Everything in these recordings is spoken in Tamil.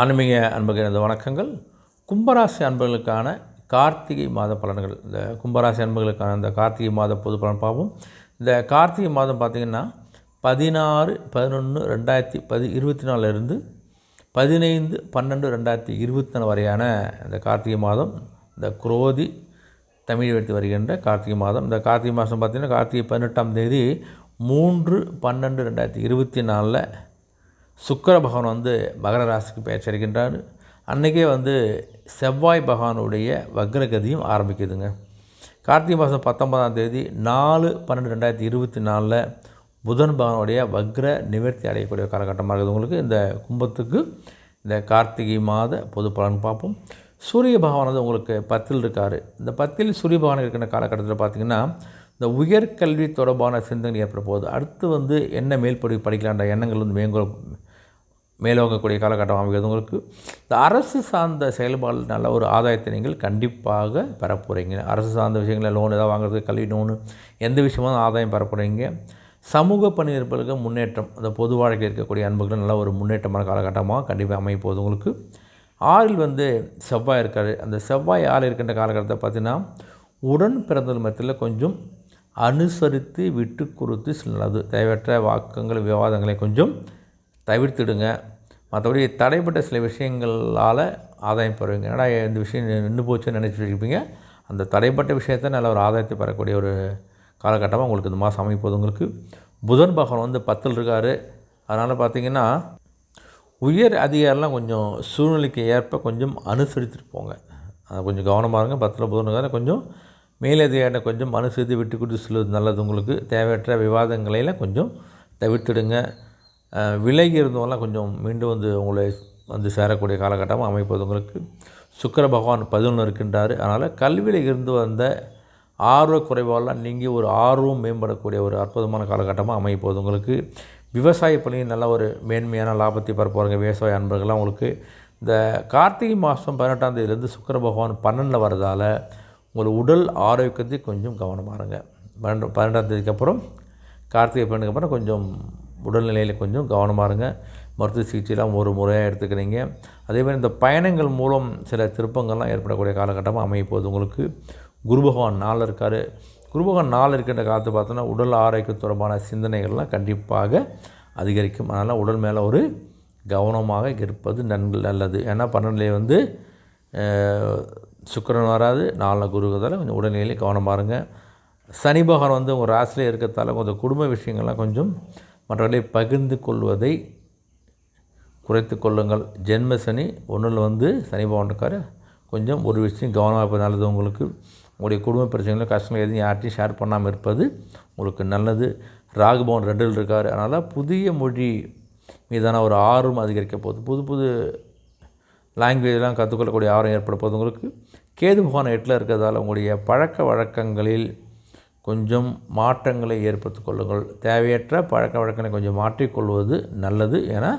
ஆன்மீக அன்புகள் இந்த வணக்கங்கள். கும்பராசி அன்புகளுக்கான கார்த்திகை மாத பலன்கள். இந்த கும்பராசி அன்புகளுக்கான இந்த கார்த்திகை மாத பொது பலன் பார்ப்போம். இந்த கார்த்திகை மாதம் பார்த்திங்கன்னா பதினாறு பதினொன்று ரெண்டாயிரத்தி பதி இருபத்தி நாலுலேருந்து பதினைந்து பன்னெண்டு ரெண்டாயிரத்தி இருபத்தி நாலு வரையான இந்த கார்த்திகை மாதம் இந்த குரோதி தமிழ் எடுத்து வருகின்ற கார்த்திகை மாதம். இந்த கார்த்திகை மாதம் பார்த்திங்கன்னா கார்த்திகை பதினெட்டாம் தேதி மூன்று பன்னெண்டு ரெண்டாயிரத்தி இருபத்தி நாலில் சுக்கர பகவான் வந்து மகர ராசிக்கு பெயர்ச்சரிக்கின்றார் அன்றைக்கே வந்து செவ்வாய் பகவானுடைய வக்ரகதியும் ஆரம்பிக்குதுங்க. கார்த்திகை மாதம் பத்தொன்பதாம் தேதி நாலு பன்னெண்டு ரெண்டாயிரத்தி இருபத்தி நாலில் புதன் பகவானுடைய வக்ர நிவர்த்தி அடையக்கூடிய காலகட்டமாக இருக்குது. உங்களுக்கு இந்த கும்பத்துக்கு இந்த கார்த்திகை மாத பொது பலன் பார்ப்போம். சூரிய பகவான் வந்து உங்களுக்கு பத்தில் இருக்கார். இந்த பத்தில் சூரிய பகவான் இருக்கிற காலகட்டத்தில் பார்த்திங்கன்னா இந்த உயர்கல்வி தொடர்பான சிந்தனை ஏற்பட போகுது. அடுத்து வந்து என்ன மேல்படி படிக்கலான்ற எண்ணங்கள் வந்து மேங்கோல் மேலோங்கக்கூடிய காலகட்டம் அமைக்கிறதுங்களுக்கு இந்த அரசு சார்ந்த செயல்பாடு நல்ல ஒரு ஆதாயத்தை நீங்கள் கண்டிப்பாக பெற போகிறீங்க அரசு சார்ந்த விஷயங்களில் லோன் ஏதாவது வாங்குறதுக்கு கல்வி லோனு எந்த விஷயமும் ஆதாயம் பெற போகிறீங்க சமூக பணியிருப்பதற்கு முன்னேற்றம் அந்த பொது வாழ்க்கையில் இருக்கக்கூடிய அன்புகள் நல்ல ஒரு முன்னேற்றமான காலகட்டமாக கண்டிப்பாக அமைய போகுது உங்களுக்கு. ஆறில் வந்து செவ்வாய் இருக்கார். அந்த செவ்வாய் ஆறு இருக்கின்ற காலகட்டத்தை பார்த்தீங்கன்னா உடன் பிறந்தது மத்தியில் கொஞ்சம் அனுசரித்து விட்டு கொடுத்து சில நல்லது தேவையற்ற வாக்கங்கள் விவாதங்களை கொஞ்சம் தவிர்த்துடுங்க. மற்றபடி தடைப்பட்ட சில விஷயங்களால் ஆதாயம் பெறுவீங்க ஏன்னா இந்த விஷயம் நின்று போச்சுன்னு நினச்சிட்டு இருப்பீங்க. அந்த தடைப்பட்ட விஷயத்தை நல்ல ஒரு ஆதாயத்தை பெறக்கூடிய ஒரு காலகட்டமாக உங்களுக்கு இந்த மாதம் அமைப்போது உங்களுக்கு புதன் பகவான் வந்து பத்தில் இருக்கார். அதனால் பார்த்திங்கன்னா உயர் அதிகாரிலாம் கொஞ்சம் சூழ்நிலைக்கு ஏற்ப கொஞ்சம் அனுசரித்துட்டு போங்க. அதை கொஞ்சம் கவனமாக இருங்க. பத்தில் புதன் இருக்காரு. கொஞ்சம் மேலதிகாரிட்ட கொஞ்சம் அனுசரித்து விட்டு கொடுத்து செல்வது நல்லது. உங்களுக்கு தேவையற்ற விவாதங்களையெல்லாம் கொஞ்சம் தவிர்த்துடுங்க. விலகி இருந்தவங்களாம் கொஞ்சம் மீண்டும் வந்து உங்களை வந்து சேரக்கூடிய காலகட்டமாக அமைப்பதுங்களுக்கு சுக்கர பகவான் பதினொன்று இருக்கின்றார். அதனால் கல்வியில் இருந்து வந்த ஆர்வ குறைவாலாம் நீங்கள் ஒரு ஆர்வம் மேம்படக்கூடிய ஒரு அற்புதமான காலகட்டமாக அமைப்போது உங்களுக்கு. விவசாய பணியில் நல்ல ஒரு மேன்மையான லாபத்தை பெற விவசாய அன்பர்கள்லாம் உங்களுக்கு இந்த கார்த்திகை மாதம் பதினெட்டாம் தேதியிலேருந்து சுக்கர பகவான் பன்னெண்டில் வரதால் உங்கள் உடல் ஆரோக்கியத்தை கொஞ்சம் கவனமாக இருங்க பன்னெண்டு பன்னெண்டாம் தேதிக்கு அப்புறம் கார்த்திகை பன்னெண்டுக்கு அப்புறம் கொஞ்சம் உடல்நிலையில் கொஞ்சம் கவனமாக இருங்க. மருத்துவ சிகிச்சைலாம் ஒரு முறையாக எடுத்துக்கிறீங்க. அதேமாதிரி இந்த பயணங்கள் மூலம் சில திருப்பங்கள்லாம் ஏற்படக்கூடிய காலகட்டமாக அமையப்போகுது உங்களுக்கு. குரு பகவான் நாள் இருக்கார். குரு பகவான் நாள் இருக்கின்ற காலத்தை பார்த்தோன்னா உடல் ஆரோக்கியம் தொடர்பான சிந்தனைகள்லாம் கண்டிப்பாக அதிகரிக்கும். அதனால் உடல் மேலே ஒரு கவனமாக இருப்பது நன்கு நல்லது. ஏன்னா பன்னெண்டுலேயே வந்து சுக்கரன் வராது. நாளில் குருவதால் கொஞ்சம் உடல்நிலையிலே கவனமாக இருங்க. சனி பகவான் வந்து உங்கள் ராசிலே இருக்கிறதால கொஞ்சம் குடும்ப விஷயங்கள்லாம் கொஞ்சம் மற்றவர்களை பகிர்ந்து கொள்வதை குறைத்து கொள்ளுங்கள். ஜென்ம சனி ஒன்றில் வந்து சனி பகவான் இருக்கார் கொஞ்சம் ஒரு விஷயம் கவனமாக இருப்பது நல்லது. உங்களுக்கு உங்களுடைய குடும்ப பிரச்சனைகளும் கஷ்டங்கள் எதுவும் யார்ட்டையும் ஷேர் பண்ணாமல் இருப்பது உங்களுக்கு நல்லது. ராகுபவன் ரெண்டில் இருக்கார். அதனால் புதிய மொழி மீதான ஒரு ஆர்வம் அதிகரிக்க போகுது. புது புது லாங்குவேஜ்லாம் கற்றுக்கொள்ளக்கூடிய ஆர்வம் ஏற்பட போகுது. உங்களுக்கு கேது பகவான் எட்டில் இருக்கிறதால உங்களுடைய பழக்க வழக்கங்களில் கொஞ்சம் மாற்றங்களை ஏற்படுத்திக் கொள்ளுங்கள். தேவையற்ற பழக்க வழக்கங்களை கொஞ்சம் மாற்றிக்கொள்வது நல்லது ஏன்னா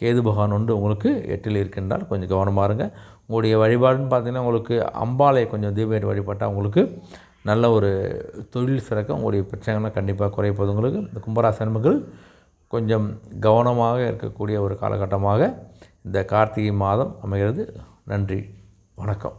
கேது பகவான் ஒன்று உங்களுக்கு எட்டில் இருக்கின்றால் கொஞ்சம் கவனமாக இருங்க. உங்களுடைய வழிபாடுன்னு பார்த்தீங்கன்னா உங்களுக்கு அம்பாலை கொஞ்சம் தீபேட் வழிபட்டால் உங்களுக்கு நல்ல ஒரு தொழில் சிறக்க உங்களுடைய பிரச்சனைகள்லாம் கண்டிப்பாக குறைப்பது உங்களுக்கு இந்த கும்பராசனர்கள் கொஞ்சம் கவனமாக இருக்கக்கூடிய ஒரு காலகட்டமாக இந்த கார்த்திகை மாதம் அமைகிறது. நன்றி. வணக்கம்.